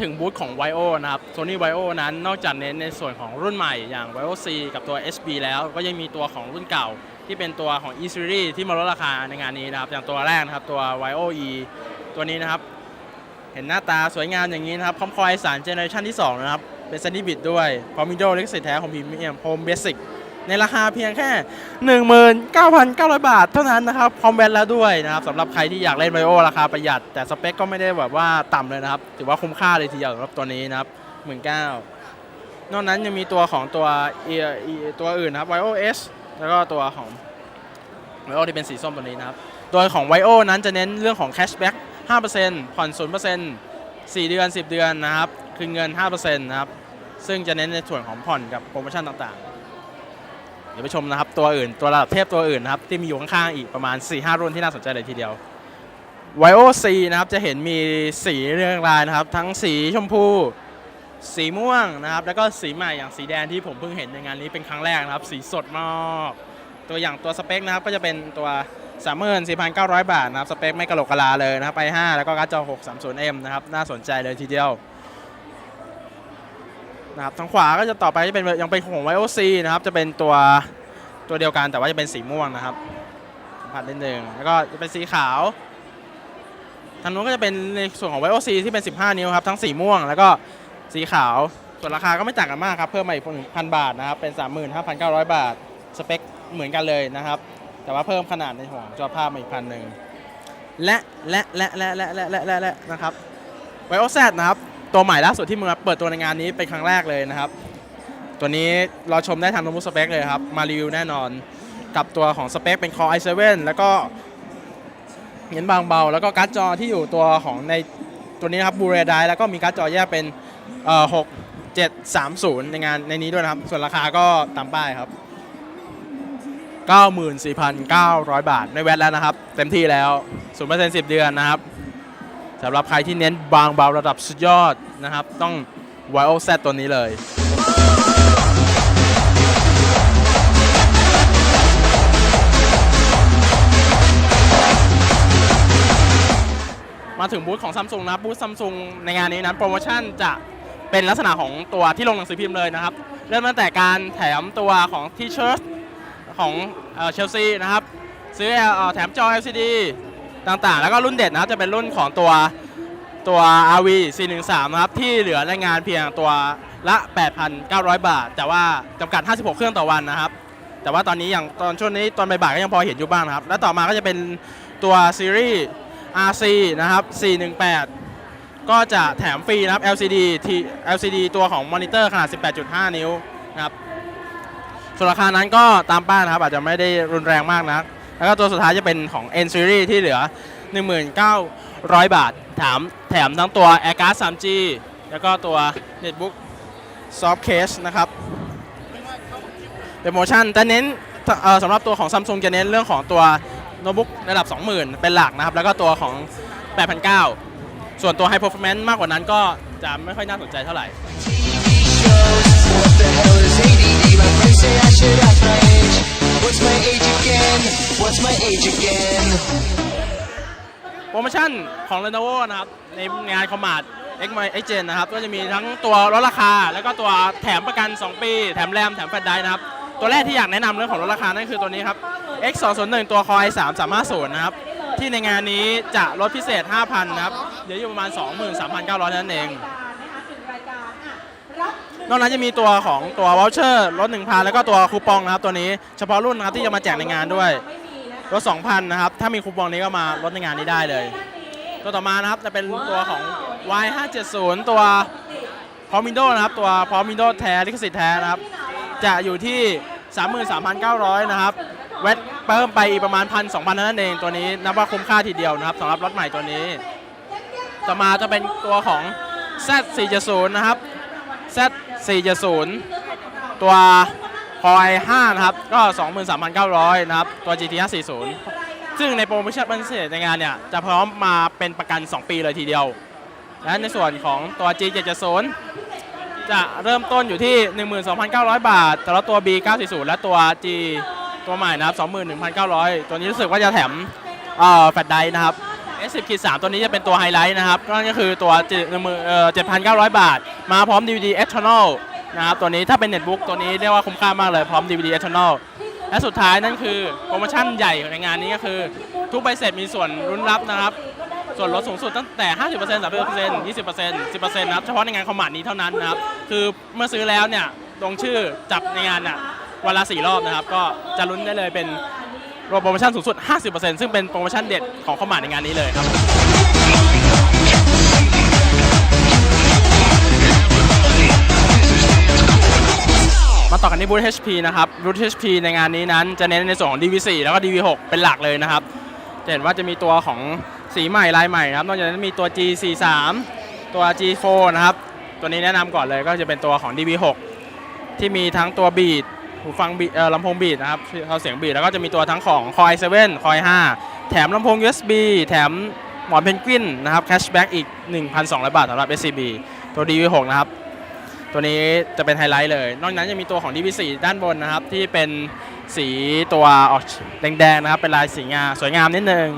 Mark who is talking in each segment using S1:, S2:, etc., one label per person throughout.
S1: ถึงบูธของ v i o นะครับ Sony v i o นั้นนอกจากเน้นในส่วนของรุ่นใหม่อย่าง v i o C กับตัว SB แล้วก็ยังมีตัวของรุ่นเก่า ที่เป็นตัวของ E Series ที่มาลดราคาในงานนี้นะครับ อย่างตัวแรกนะครับตัว v i o E ตัวนี้นะครับ เห็นหน้าตาสวยงามอย่างนี้นะครับพร้อมคอยสารเจเนอเรชันที่ 2 นะครับ เป็นซันดี้บิดด้วยพร้อมวิดีโอลิขสิแท้ของพรีเมียมโฮมเบสิก ในราคาเพียงแค่ 19,900 บาทเท่านั้นนะครับพร้อมแบนแล้วด้วยนะครับสำหรับใครที่อยากเล่นไบโอราคาประหยัด แต่สเปคก็ไม่ได้แบบว่าต่ำเลยนะครับ ถือว่าคุ้มค่าเลยทีเดียวสำหรับตัวนี้นะครับ19นอกนั้นยังมีตัวของตัวเอตัวอื่นนะครับ Vio S แล้วก็ตัวของ Vio ที่เป็นสีส้มตัวนี้นะครับ โดยของ Vio นั้นจะเน้นเรื่องของ cashback 5%ผ่อน 0% 4 เดือน 10 เดือนนะครับ คืนเงิน 5%นะครับ ซึ่งจะเน้นในส่วนของผ่อนกับโปรโมชั่นต่างๆ ดี๋ยวไปชมนะครับตัวอื่นตัวระดับเทพตัวอื่นนะครับที่มีอยู่ข้างๆอีกประมาณ 4-5 รุ่นที่น่าสนใจเลยทีเดียว Vio C นะครับจะเห็นมีสีเรื่องรายนะครับ ทั้งสีชมพู สีม่วงนะครับ แล้วก็สีใหม่อย่างสีแดงที่ผมเพิ่งเห็นในงานนี้เป็นครั้งแรกนะครับ สีสดมากตัวอย่างตัวสเปคนะครับก็จะเป็นตัว34,900 บาทนะครับ สเปคไม่กระโหลกกะลาเลยนะครับไป 5 แล้วก็การ์ดจอ 630M นะครับ น่าสนใจเลยทีเดียว นะครับทางขวาก็จะต่อไปจะเป็นยังเป็นของ Vio C นะครับจะเป็นตัวตัวเดียวกันแต่ว่าจะเป็นสีม่วงนะครับสัมผัสนิดนึงแล้วก็จะเป็นสีขาวทางนู้นก็จะเป็นในส่วนของ Vio C ที่เป็น 15 นิ้วครับทั้งสีม่วง แล้วก็สีขาวส่วนราคาก็ไม่ต่างกันมากครับเพิ่มมาอีกพันบาทนะครับเป็น 35,900 บาทสเปคเหมือนกันเลยนะครับ แต่ว่าเพิ่มขนาดในของจอภาพมาอีกพันหนึ่งและและและและและและและและนะครับ Vio Z นะครับ ตัวใหม่ล่าสุดที่มาเปิดตัวในงานนี้เป็นครั้งแรกเลยนะครับ ตัวนี้รอชมได้ทางโนมุสเปคเลยครับ มารีวิวแน่นอน กับตัวของสเปคเป็น Core i7 แล้วก็เน้นบางเบา แล้วก็การ์ดจอที่อยู่ตัวของในตัวนี้นะครับบูเรดายแล้วก็มีการ์ดจอแยกเป็นเอ่อ6 7 3 0ในงานในนี้ด้วยนะครับ ส่วนราคาก็ตามป้ายครับ 94,900 บาท ไม่แวดแล้วนะครับ เต็มที่แล้ว0% 10 เดือนนะครับ สำหรับใครที่เน้นบางเบาระดับสุดยอดนะครับ ต้อง Vio Z ตัวนี้เลย มาถึงบูธของซัมซุงนะบูธซัมซุงในงานนี้นั้นโปรโมชั่นจะเป็นลักษณะของตัวที่ลงหนังสือพิมพ์เลยนะครับ เริ่มตั้งแต่การแถมตัวของทีเชิร์ตของเชลซีนะครับ ซื้อเอ่อแถมจอ LCD ต่างๆ แล้วก็รุ่นเด็ดนะจะเป็นรุ่นของตัวตัว RV 413นะครับที่เหลือในงานเพียงตัวละ 8,900 บาท แต่ว่าจำกัด 56 เครื่องต่อวันนะครับ แต่ว่าตอนนี้อย่างตอนช่วงนี้ตอนบ่ายๆก็ยังพอเห็นอยู่บ้างนะครับ แล้วต่อมาก็จะเป็นตัวซีรีส์ RC นะครับ 418 ก็จะแถมฟรีนะครับ LCD ที่ LCD ตัวของมอนิเตอร์ขนาด 18.5 นิ้วนะครับส่วนราคานั้นก็ตามป้านะครับอาจจะไม่ได้รุนแรงมากนะ แล้วก็ตัวสุดท้ายจะเป็นของ N Series ที่เหลือ 19,000 บาทแถมแถมทั้งตัว AirCard 3G แล้วก็ตัว Netbook Soft Case นะครับเป็นโปรโมชั่นแต่เน้นสำหรับตัวของ Samsung จะเน้นเรื่องของตัวโน้ตบุ๊กระดับ 20,000 เป็นหลักนะครับ แล้วก็ตัวของ 8,900 ส่วนตัว High Performance มากกว่านั้นก็จะไม่ค่อยน่าสนใจเท่าไหร่
S2: What's my age again?
S1: โปรโมชั่นของ Lenovo นะครับ ในงานคอมมาด X m X Gen นะครับ ก็จะมีทั้งตัวลดราคา แล้วก็ตัวแถมประกัน 2 ปี แถมแรม แถมแฟลชไดร์นะครับ ตัวแรกที่อยากแนะนำเรื่องของลดราคา นั่นคือตัวนี้ครับ X 2 0 1ตัว Core i 3 3 5 0นะครับ ที่ในงานนี้จะลดพิเศษ 5,000นะครับ เดี๋ยวอยู่ประมาณ 23,900นั่นเอง นอกนั้นจะมีตัวของตัววอลเชอร์ลด1,000แล้วก็ตัวคูปองนะครับตัวนี้เฉพาะรุ่นนะครับที่จะมาแจกในงานด้วย ลด2,000นะครับ ถ้ามีคูปองนี้ก็มาลดในงานนี้ได้เลย ตัวต่อมานะครับจะเป็นตัวของ Y 5 7 0 ตัวพร้อมวินโดนะครับ ตัวพร้อมวินโดแท้ลิขสิทธิ์แท้นะครับ จะอยู่ที่ 33,900 นะครับเวทเพิ่มไปอีกประมาณ1,000 2,000นั่นเองตัวนี้นับว่าคุ้มค่าทีเดียวนะครับสำหรับรถใหม่ตัวนี้ ต่อมาจะเป็นตัวของ Z 470 นะครับ Z 470 ตัว Core i 5นะครับ ก็ 23,900 นะครับ ตัว GT 540 ซึ่งในโปรโมชั่นพิเศษในงานเนี่ย จะพร้อมมาเป็นประกัน 2 ปีเลยทีเดียว และในส่วนของตัว G 770จะเริ่มต้นอยู่ที่ 12,900 บาท แต่ละตัว B 940และตัว G ตัวใหม่นะครับ 21,900 ตัวนี้รู้สึกว่าจะแถมเอ่อแฟลชไดรฟ์นะครับ S10 ขีด3ตัวนี้จะเป็นตัวไฮไลท์นะครับก็นั่นก็คือตัว 7,900 บาท มาพร้อม DVD external นะครับตัวนี้ถ้าเป็นเน็ตบุ๊กตัวนี้เรียกว่าคุ้มค่ามากเลยพร้อม DVD external และสุดท้ายนั่นคือโปรโมชั่นใหญ่ในงานนี้ก็คือ ทุกใบเสร็จมีส่วนรุนรับนะครับ ส่วนลดสูงสุดตั้งแต่ 50% 30% 20% 10%นะครับเฉพาะในงานคอมมานด์นี้เท่านั้นนะครับ คือเมื่อซื้อแล้วเนี่ยลงชื่อจับในงานเนี่ยวันละ4รอบนะครับ ก็จะลุ้นได้เลยเป็นโปรโมชั่นสูงสุด 50%ซึ่งเป็นโปรโมชั่นเด็ดของคอมมานด์ในงานนี้เลยครับ มาต่อกันที่บูธ HP นะครับบูธ HP ในงานนี้นั้นจะเน้นในส่วนของ DV4 แล้วก็ DV6 เป็นหลักเลยนะครับจะเห็นว่าจะมีตัวของสีใหม่ลายใหม่นะครับนอกจากนั้นมีตัว G43 ตัว G4 นะครับตัวนี้แนะนำก่อนเลยก็จะเป็นตัวของ DV6 ที่มีทั้งตัวบีดหูฟังบีลำโพงบีดนะครับเขาเสียงบีดแล้วก็จะมีตัวทั้งของ Core i7 Core i5 แถมลำโพง USB แถมหมอนเพนกวินนะครับแคชแบ็กอีก 1,200 บาทสำหรับ SCB ตัว DV6 นะครับ ตัวนี้จะเป็นไฮไลท์เลย นอกจากนั้นยังมีตัวของ DV4 ด้านบนนะครับ ที่เป็นสีตัวออกแดงๆนะครับ เป็นลายสีงาสวยงามนิดนึง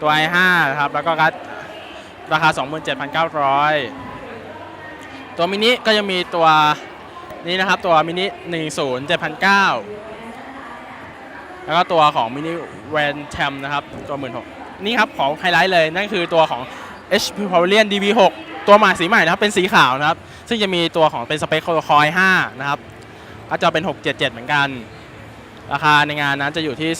S1: ตัว i5 นะครับ แล้วก็กัดราคา 27,900 ตัวมินิก็ยังมีตัวนี้นะครับ ตัวมินิ10 7,900 แล้วก็ตัวของมินิแวนแชมนะครับ ตัว 16นี่ครับของไฮไลท์เลย นั่นคือตัวของ HP Pavilion DV6 ตัวใหม่สีใหม่นะครับ เป็นสีขาวนะครับ ซึ่งจะมีตัวของเป็นสเปคคอย5นะครับก็จะเป็น 677 เหมือนกัน ราคาในงานนั้นจะอยู่ที่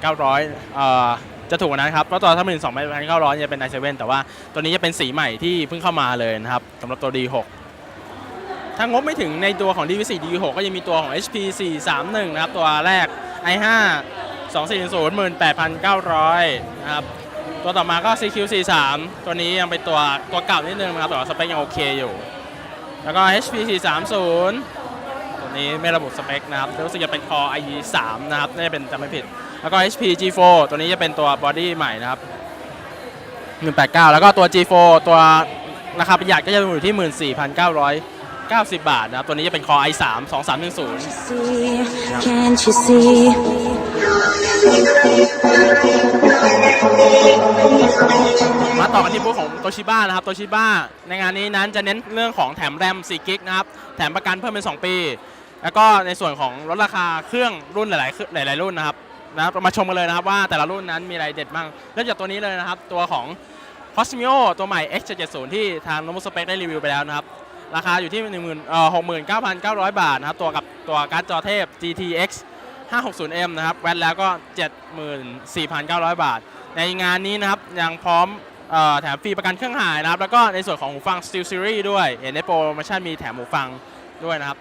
S1: 28,900เอ่อจะถูกกว่านั้นครับเพราะตัวถ้าเป็น2,900จะเป็น i7 แต่ว่าตัวนี้จะเป็นสีใหม่ที่เพิ่งเข้ามาเลยนะครับสำหรับตัว D6 ถ้างบไม่ถึงในตัวของ DV4 D6 ก็ยังมีตัวของ HP 431 นะครับ ตัวแรก i5 2400 18,900 นะครับ ตัวต่อมาก็ CQ43 ตัวนี้ยังเป็นตัวตัวเก่านิดนึงนะครับ แต่ว่าสเปคยังโอเคอยู่ แล้วก็ HP 430ตัวนี้ไม่ระบุสเปคนะครับรู้สึกจะเป็น Core i3 นะครับน่าจะเป็นจำไม่ผิด แล้วก็ HP G4 ตัวนี้จะเป็นตัวบอดี้ใหม่นะครับ 189 แล้วก็ตัว G4 ตัวราคาประหยัดก็จะอยู่ที่ 14,990 บาทนะครับ ตัวนี้จะเป็น Core i3 2310 ต่อกันที่บูธของโตชิบ้านะครับโตชิบ้าในงานนี้นั้นจะเน้นเรื่องของแถมแรม4กิกนะครับแถมประกันเพิ่มเป็น 2 ปี แล้วก็ในส่วนของลดราคาเครื่องรุ่นหลายๆเครื่องหลาย ๆ รุ่นนะครับนะครับมาชมกันเลยนะครับว่าแต่ละรุ่นนั้นมีอะไรเด็ดบ้างเริ่มจากตัวนี้เลยนะครับ ตัวของ Cosmio ตัวใหม่ X770 ที่ทาง n o m o s p e c ได้รีวิวไปแล้วนะครับ ราคาอยู่ที่1 0 0 0 0เอ่อ69,900 บาทนะครับ ตัวกับตัวการ์ดจอเทพ GTX 560M นะครับ แวนแล้วก็ 74,900 บาท ในงานนี้นะครับ ยังพร้อม แถมฟรีประกันเครื่องหายนะครับ แล้วก็ในส่วนของหูฟัง Steel Series ด้วยเห็นในโปรโมชั่นมีแถมหูฟังด้วยนะครับ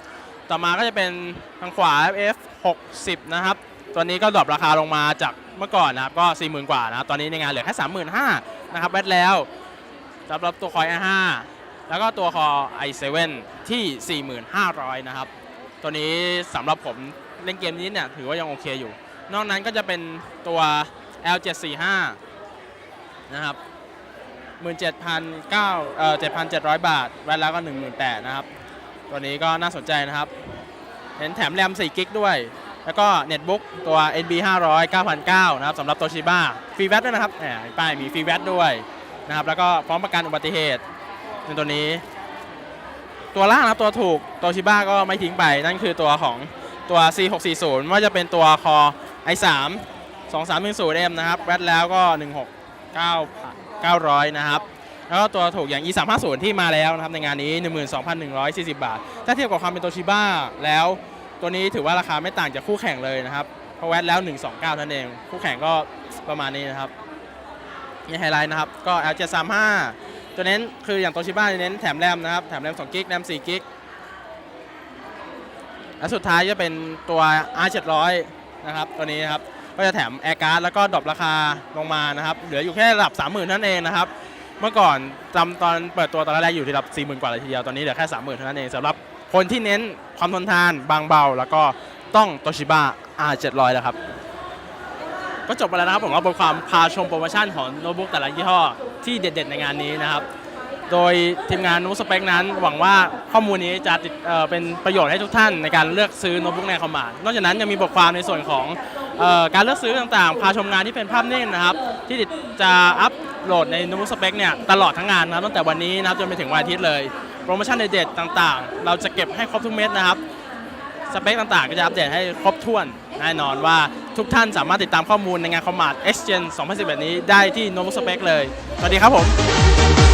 S1: ต่อมาก็จะเป็นทางขวา F60 นะครับ ตัวนี้ก็ดรอปราคาลงมาจากเมื่อก่อนนะครับ ก็ 40,000 กว่านะครับ ตอนนี้ในงานเหลือแค่ 35,000นะครับแวดแล้วสำหรับตัวคอย i5 แล้วก็ตัวคอ i7 ที่ 4,500 นะครับ ตัวนี้สำหรับผมเล่นเกมนี้เนี่ยถือว่ายังโอเคอยู่ นอกนั้นก็จะเป็นตัว L745 นะครับ 17,900เอ่อ7,700 บาท แวนแล้วก็ 18,000นะครับ ตัวนี้ก็น่าสนใจนะครับ เห็นแถมแรม4กิกด้วย แล้วก็เน็ตบุ๊กตัว NB 500 9,900นะครับสำหรับตัวชิบ้าฟรีแวตด้วยนะครับแหมป้ายมีฟรีแวตด้วยนะครับ แล้วก็พร้อมประกันอุบัติเหตุในตัวนี้ ตัวล่างนะครับตัวถูกตัวชิบ้าก็ไม่ทิ้งไป นั่นคือตัวของตัว C640 ว่าจะเป็นตัวคอ i3 2310M นะครับ แวตแล้วก็ 16 9 900 นะครับ แล้วก็ตัวถูกอย่าง E350 ที่มาแล้วนะครับในงานนี้ 12,140 บาท ถ้าเทียบกับความเป็นโตชิบ้าแล้วตัวนี้ถือว่าราคาไม่ต่างจากคู่แข่งเลยนะครับเพราะแวตแล้ว 129 นั่นเอง คู่แข่งก็ประมาณนี้นะครับนี่ไฮไลท์นะครับ ก็ L735 ตัวเน้นคืออย่างโตชิบ้าเน้นแถมแรมนะครับ แถมแรม2กิกแรม4กิกและสุดท้ายจะเป็นตัว R700 นะครับ ตัวนี้นะครับ ก็จะแถมแอร์การ์ดแล้วก็ดรอปราคาลงมานะครับ เหลืออยู่แค่ระดับ 30,000นั่นเองนะครับ เมื่อก่อนจำตอนเปิดตัวตอนแรกอยู่ที่ระดับ 40,000 กว่าเลยทีเดียว ตอนนี้เหลือแค่ 30,000เท่านั้นเองสำหรับคนที่เน้นความทนทานบางเบา แล้วก็ต้องโตชิบ้า R700 แล้วครับ ก็จบไปแล้วนะครับผมกับบทความพาชมโปรโมชั่นของโน้ตบุ๊กแต่ละยี่ห้อที่เด็ด ๆ ในงานนี้นะครับ โดยทีมงานนูสเปคนั้น หวังว่าข้อมูลนี้จะติดเเป็นประโยชน์ให้ทุกท่านในการเลือกซื้อโน้ตบุ๊กในคอมมานด์นอกจากนั้นยังมีบทความในส่วนของออการเลือกซื้อต่างๆ พาชมงานที่เป็นภาพนิ่งนะครับ ที่จะอัพโหลดใน Notebook Spec เนี่ยตลอดทั้งงานนะครับตั้งแต่วันนี้นะครับจนไปถึงวันอาทิตย์เลยโปรโมชั่นเด็ดๆต่างๆ เราจะเก็บให้ครบทุกเม็ดนะครับสเปคต่างๆ ก็จะอัปเดตให้ครบถ้วนแน่นอนว่าทุกท่านสามารถติดตามข้อมูลในงานคอมมาด X Gen 2011 นี้ได้ที่ Notebook Spec เลย สวัสดีครับผม